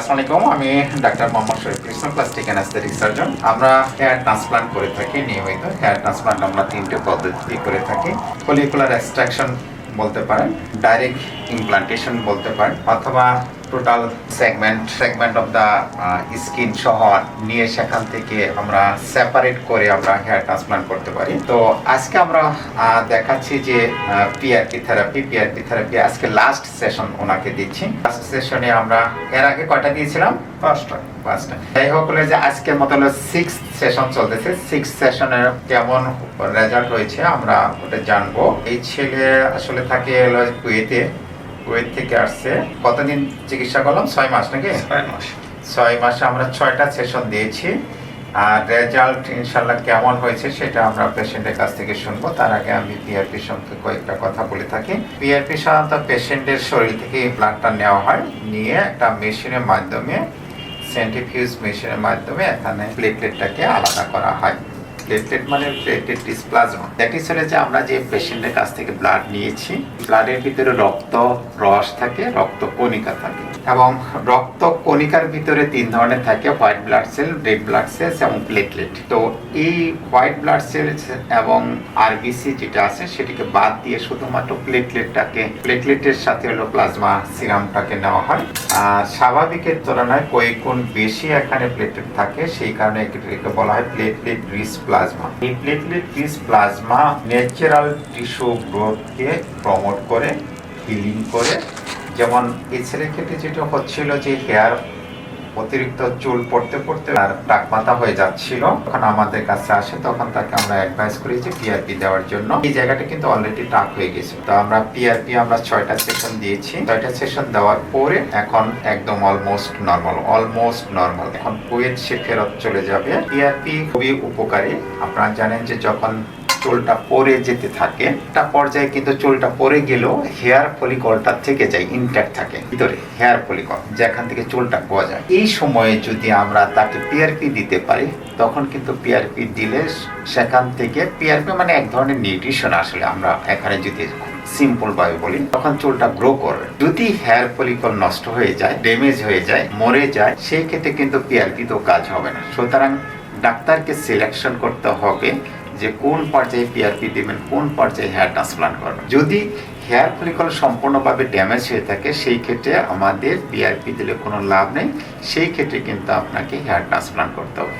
আসসালামাইকুম আমি doctor Mohammad Sharif Krishna plastic anaesthetic surgeon আমরা হেয়ার ট্রান্সপ্লান্ট করে থাকি, নিয়মিত হেয়ার ট্রান্সপ্লান্ট আমরা তিনটে পদ্ধতি করে থাকি। ফলিকুলার এক্সট্রাকশন বলতে পারেন ডাইরেক্ট ইমপ্লান্টেশন বলতে পারেন, অথবা total segment segment of the skin শহর নিয়ে সেখান থেকে আমরা সেপারেট করে আমরা হেয়ার ট্রান্সপ্লান্ট করতে পারি। তো আজকে আমরা দেখাচ্ছি যে পিআরপি থেরাপি পিআরপি থেরাপি আজকে লাস্ট সেশন ওনাকে দিচ্ছি। লাস্ট সেশনে আমরা এর আগে কয়টা দিয়েছিলাম? পাঁচটা। পাঁচটা। যাই হোক হলো যে আজকের মতো হলো সিক্স সেশন চলতেছে। সিক্স সেশনের কেমন রেজাল্ট হয়েছে আমরা ওটা জানব। এই ছেলে আসলে থাকে কুয়েতে। কুয়েত থেকে আসছে। কতদিন চিকিৎসা করলাম? ছয় মাস নাকি? ছয় মাস। ছয় মাসে আমরা ছয়টা সেশন দিয়েছি। আর রেজাল্ট ইনশাল্লাহ কেমন হয়েছে সেটা আমরা পেশেন্টের কাছ থেকে শুনব। তার আগে আমি পিআরপি সম্পর্কে কয়েকটা কথা বলে থাকি। পিআরপি সাধারণত পেশেন্টের শরীর থেকে এই ব্লাডটা নেওয়া হয়। নিয়ে একটা মেশিনের মাধ্যমে সেন্ট্রিফিউজ মেশিনের মাধ্যমে এখানে প্লেটলেটটাকে আলাদা করা হয়। প্লেটলেট মানে প্লেটলেট ডিসপ্লাজমা দ্যাট ইজ হলে যে আমরা যে পেশেন্টের কাছ থেকে ব্লাড নিয়েছি ব্লাডের ভিতরে রক্ত রস থাকে, রক্ত কণিকা থাকে। এবং রক্ত কণিকার ভিতরে তিন ধরনের থাকে white blood cell red blood cells এবং প্লেটলেট তো এই হোয়াইট ব্লাড সেলস এবং আরবিসি যেটা আছে, সেটিকে বাদ দিয়ে শুধুমাত্র প্লেটলেটটাকে প্লেটলেটের সাথে হলো প্লাজমা সিরামটাকে নেওয়া হয়। আর স্বাভাবিকের তুলনায় কয়েক গুণ বেশি এখানে প্লেটলেট থাকে, সেই কারণে এটাকে বলা হয় প্লেটলেট রিচ প্লাজমা এই platelet rich plasma natural tissue গ্রোথকে promote করে হিলিং করে, যেমন এছাড়া ক্ষেত্রে যেটা হচ্ছিল যে হেয়ার অতিরিক্ত চুল পড়তে পড়তে আর টাক মাথা হয়ে যাচ্ছিল। তখন আমাদের কাছে আসে, তখন তাকে আমরা অ্যাডভাইস করি যে পিআরপি দেওয়ার জন্য। এই জায়গাটা কিন্তু অলরেডি টাক হয়ে গেছে। তো আমরা পিআরপি আমরা ছয়টা সেশন দিয়েছি। ছয়টা সেশন দেওয়ার পরে এখন একদম অলমোস্ট নর্মাল অলমোস্ট নর্মাল এখন কুয়েত সে ফেরত চলে যাবে। পিআরপি খুবই উপকারী। আপনারা জানেন যে যখন চুলটা পরে যেতে থাকে। একটা পর্যায়ে কিন্তু চুলটা পরে গেলেও হেয়ার ফলিকলটা থেকে যায় ইনট্যাক্ট থাকে, ভিতরে হেয়ার ফলিকল, যেখান থেকে চুলটা যায়। এই সময়ে যদি আমরা তাকে পিআরপি দিতে পারি, তখন কিন্তু পিআরপি দিলে সেখান থেকে পিআরপি মানে এক ধরনের নিউট্রিশন আসলে আমরা এখানে যদি সিম্পল ভাবে বলি, তখন চুলটা গ্রো করবে। যদি হেয়ার ফলিকল নষ্ট হয়ে যায় ড্যামেজ হয়ে যায়, মরে যায়, সেই ক্ষেত্রে কিন্তু পিআরপি তো কাজ হবে না। সুতরাং ডাক্তারকে সিলেকশন করতে হবে যে কোন পর্যায়ে পিআরপি দেবেন, কোন পর্যায়ে হেয়ার ট্রান্সপ্লান্ট করবেন। যদি হেয়ার ফলিকল সম্পূর্ণভাবে ড্যামেজ হয়ে থাকে, সেই ক্ষেত্রে আমাদের পিআরপি দিলে কোনো লাভ নেই। সেই ক্ষেত্রে কিন্তু আপনাকে হেয়ার ট্রান্সপ্লান্ট করতে হবে।